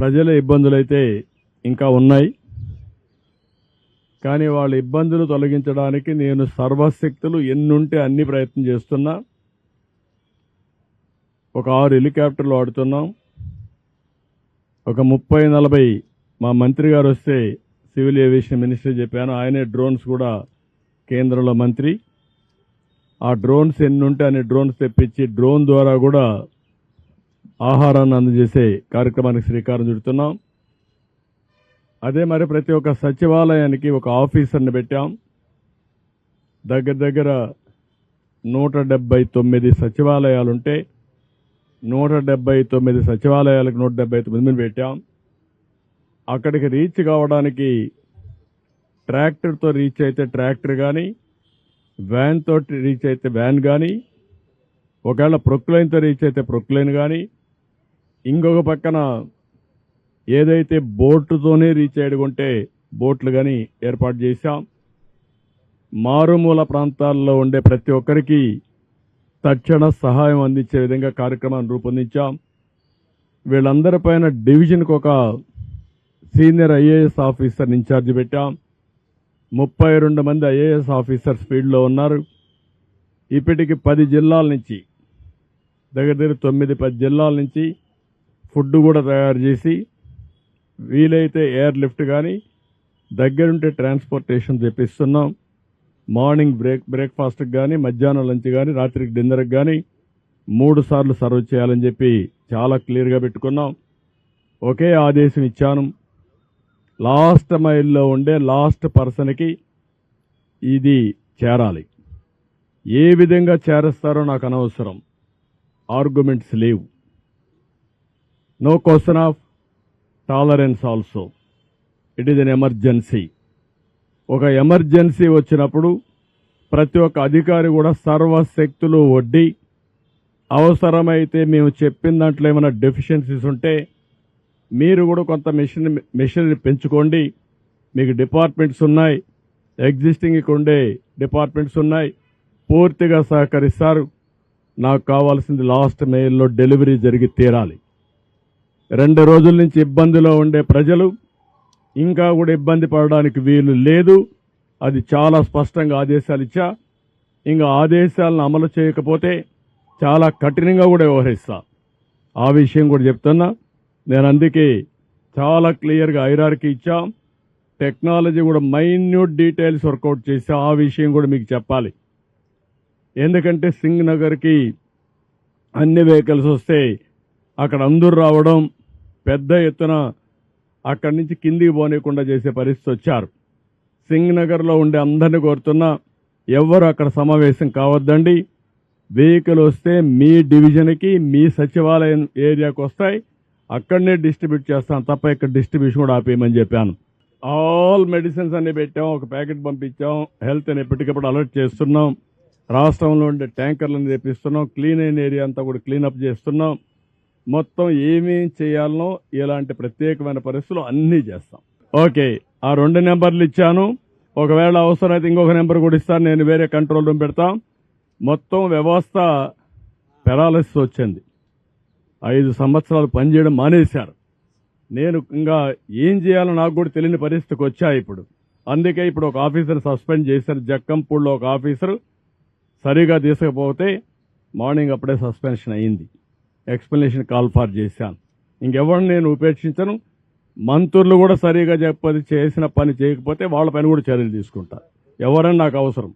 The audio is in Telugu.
ప్రజల ఇబ్బందులైతే ఇంకా ఉన్నాయి. కానీ వాళ్ళ ఇబ్బందులు తొలగించడానికి నేను సర్వశక్తులు ఎన్నుంటే అన్ని ప్రయత్నం చేస్తున్నా. ఒక ఆరు హెలికాప్టర్లు వాడుతున్నాం. ఒక ముప్పై నలభై మా మంత్రి గారు వస్తే సివిల్ ఏవియేషన్ మినిస్టర్ చెప్పాను. ఆయనే డ్రోన్స్ కూడా కేంద్రంలో మంత్రి. ఆ డ్రోన్స్ ఎన్నుంటే అనే డ్రోన్స్ తెప్పించి డ్రోన్ ద్వారా కూడా ఆహారాన్ని అందజేసే కార్యక్రమానికి శ్రీకారం చుడుతున్నాం. అదే మరి ప్రతి ఒక్క సచివాలయానికి ఒక ఆఫీసర్ని పెట్టాం. దగ్గర దగ్గర నూట డెబ్బై తొమ్మిది సచివాలయాలుంటే నూట డెబ్బై తొమ్మిది సచివాలయాలకు నూట డెబ్బై తొమ్మిది పెట్టాం. అక్కడికి రీచ్ కావడానికి ట్రాక్టర్తో రీచ్ అయితే ట్రాక్టర్ కానీ వ్యాన్తో రీచ్ అయితే వ్యాన్ కానీ ఒకవేళ ప్రొక్లైన్తో రీచ్ అయితే ప్రొక్లైన్ కానీ ఇంకొక పక్కన ఏదైతే బోటుతోనే రీచ్ అయ్యకుంటే బోట్లు కానీ ఏర్పాటు చేశాం. మారుమూల ప్రాంతాల్లో ఉండే ప్రతి ఒక్కరికి తక్షణ సహాయం అందించే విధంగా కార్యక్రమాన్ని రూపొందించాం. వీళ్ళందరిపైన డివిజన్కి ఒక సీనియర్ ఐఏఎస్ ఆఫీసర్ ఇన్ఛార్జ్ పెట్టాం. ముప్పై రెండు మంది ఐఏఎస్ ఆఫీసర్స్ ఫీల్డ్లో ఉన్నారు. ఇప్పటికి పది జిల్లాల నుంచి దగ్గర దగ్గర తొమ్మిది పది జిల్లాల నుంచి ఫుడ్ కూడా తయారు చేసి వీలైతే ఎయిర్ లిఫ్ట్ కానీ దగ్గరుంటే ట్రాన్స్పోర్టేషన్ తెప్పిస్తున్నాం. మార్నింగ్ బ్రేక్ బ్రేక్ఫాస్ట్కి కానీ మధ్యాహ్నం లంచ్ కానీ రాత్రికి డిన్నర్కి కానీ మూడు సార్లు సర్వ్ చేయాలని చెప్పి చాలా క్లియర్గా పెట్టుకున్నాం. ఒకే ఆదేశం ఇచ్చాను. లాస్ట్ మైల్లో ఉండే లాస్ట్ పర్సన్కి ఇది చేరాలి. ఏ విధంగా చేరుస్తారో నాకు అనవసరం. ఆర్గ్యుమెంట్స్ లేవు. No question of tolerance also it is an emergency ఒక ఎమర్జెన్సీ వచ్చినప్పుడు ప్రతి ఒక్క అధికారి కూడా సర్వశక్తులు వడ్డీ అవసరమైతే మేము చెప్పిన దాంట్లో ఏమైనా డెఫిషియన్సీస్ ఉంటే మీరు కూడా కొంత మిషన్ మిషనరీ పెంచుకోండి. మీకు డిపార్ట్మెంట్స్ ఉన్నాయి. ఎగ్జిస్టింగ్ ఉండే డిపార్ట్మెంట్స్ ఉన్నాయి. పూర్తిగా సహకరిస్తారు. నాకు కావాల్సింది లాస్ట్ మెయిల్లో డెలివరీ జరిగి తీరాలి. రెండు రోజుల నుంచి ఇబ్బందిలో ఉండే ప్రజలు ఇంకా కూడా ఇబ్బంది పడడానికి వీలు లేదు. అది చాలా స్పష్టంగా ఆదేశాలు ఇచ్చా. ఇంకా ఆదేశాలను అమలు చేయకపోతే చాలా కఠినంగా కూడా వ్యవహరిస్తా. ఆ విషయం కూడా చెప్తున్నా. నేను అందుకే చాలా క్లియర్గా ఐరార్కి ఇచ్చాం. టెక్నాలజీ కూడా మైన్యూట్ డీటెయిల్స్ వర్కౌట్ చేసి ఆ విషయం కూడా మీకు చెప్పాలి. ఎందుకంటే సింగ్ నగర్కి అన్ని వెహికల్స్ వస్తే అక్కడ అందరూ రావడం పెద్ద ఎత్తున అక్కడి నుంచి కిందికి పోనీయకుండా చేసే పరిస్థితి వచ్చారు. సింగ్ నగర్లో ఉండే అందరిని కోరుతున్నా ఎవ్వరు అక్కడ సమావేశం కావద్దండి. వెహికల్ వస్తే మీ డివిజన్కి మీ సచివాలయం ఏరియాకి వస్తాయి. అక్కడనే డిస్ట్రిబ్యూట్ చేస్తాం తప్ప ఇక్కడ డిస్ట్రిబ్యూషన్ కూడా ఆపేయమని చెప్పాను. ఆల్ మెడిసిన్స్ అన్ని పెట్టాం ఒక ప్యాకెట్ పంపించాం హెల్త్ అని ఎప్పటికప్పుడు అలర్ట్ చేస్తున్నాం. రాష్ట్రంలో ఉండే ట్యాంకర్లను తెప్పిస్తున్నాం క్లీన్ అయిన ఏరియా అంతా కూడా క్లీనప్ చేస్తున్నాం. మొత్తం ఏమేం చేయాలనో ఇలాంటి ప్రత్యేకమైన పరిస్థితులు అన్నీ చేస్తాం. ఓకే ఆ రెండు నెంబర్లు ఇచ్చాను. ఒకవేళ అవసరమైతే ఇంకొక నెంబర్ కూడా ఇస్తాను. నేను వేరే కంట్రోల్ రూమ్ పెడతాం. మొత్తం వ్యవస్థ పెరాలసిస్ వచ్చింది. ఐదు సంవత్సరాలు పనిచేయడం మానేశారు. నేను ఇంకా ఏం చేయాలో నాకు కూడా తెలియని పరిస్థితికి వచ్చా ఇప్పుడు. అందుకే ఇప్పుడు ఒక ఆఫీసర్ సస్పెండ్ చేశారు. జక్కంపూడిలో ఒక ఆఫీసర్ సరిగా తీసుకపోతే మార్నింగ్ అప్పుడే సస్పెన్షన్ అయింది. ఎక్స్ప్లెనేషన్ కాల్ ఫార్ చేశాను. ఇంకెవరు నేను ఉపేక్షించను. మంత్రులు కూడా సరిగా చెప్పది చేసిన పని చేయకపోతే వాళ్ళ పైన కూడా చర్యలు తీసుకుంటా. ఎవరని నాకు అవసరం.